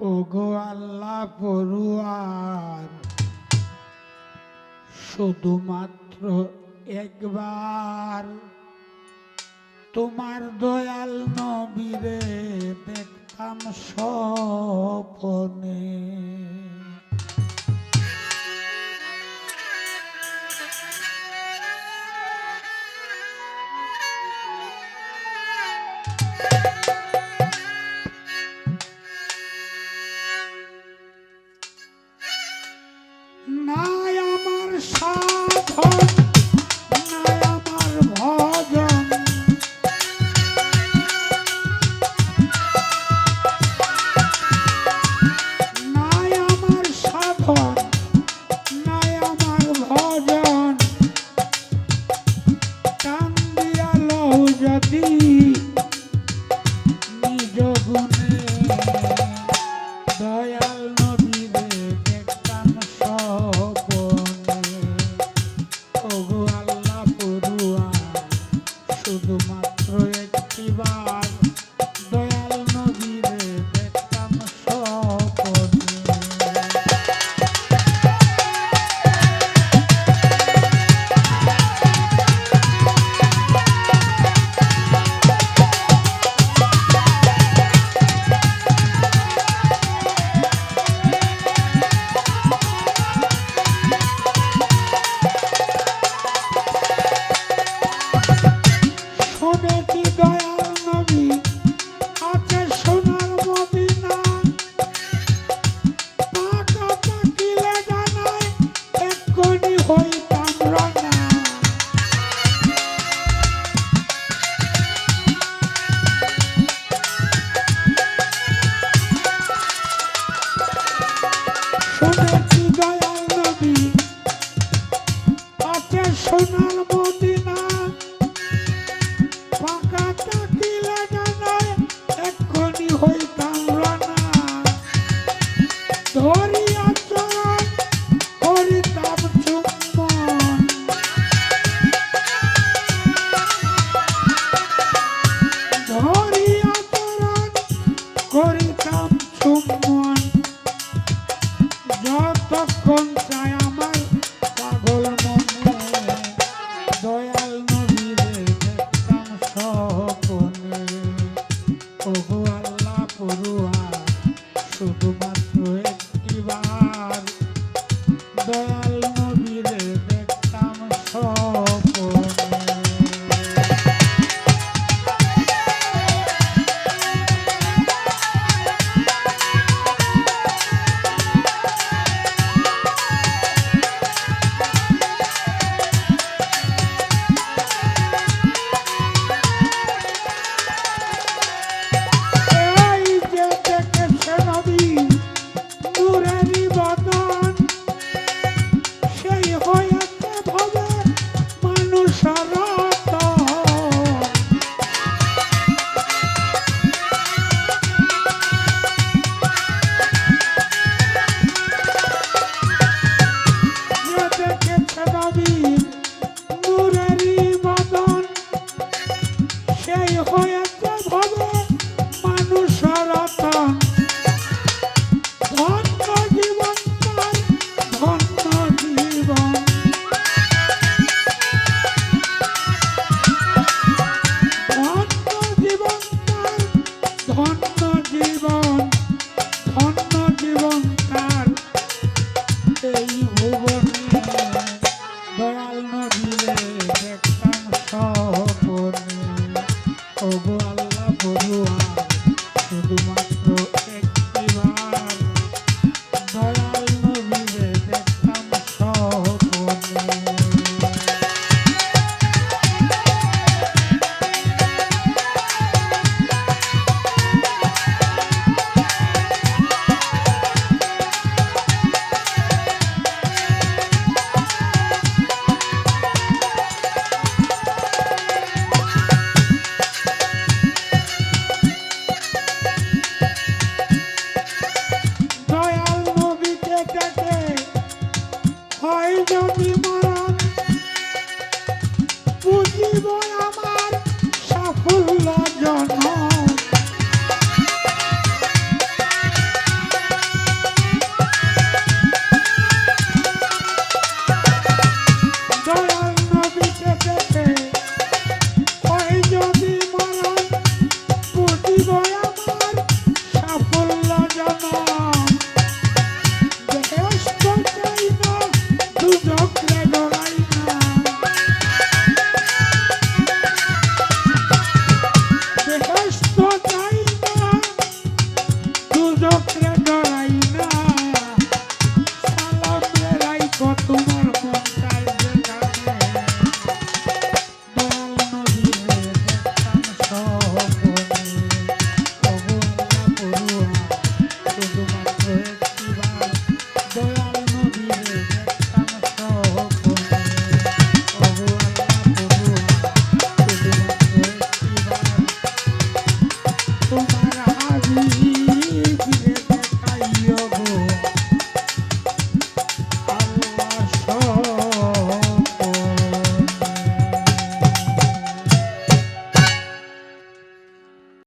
ওগো আল্লাহ পড়ুয়ার শুধুমাত্র একবার তোমার দয়াল নবীরে দেখতাম সপনে Oh. শুধুমাত্র একটি বার। পড়ুয়া শুধু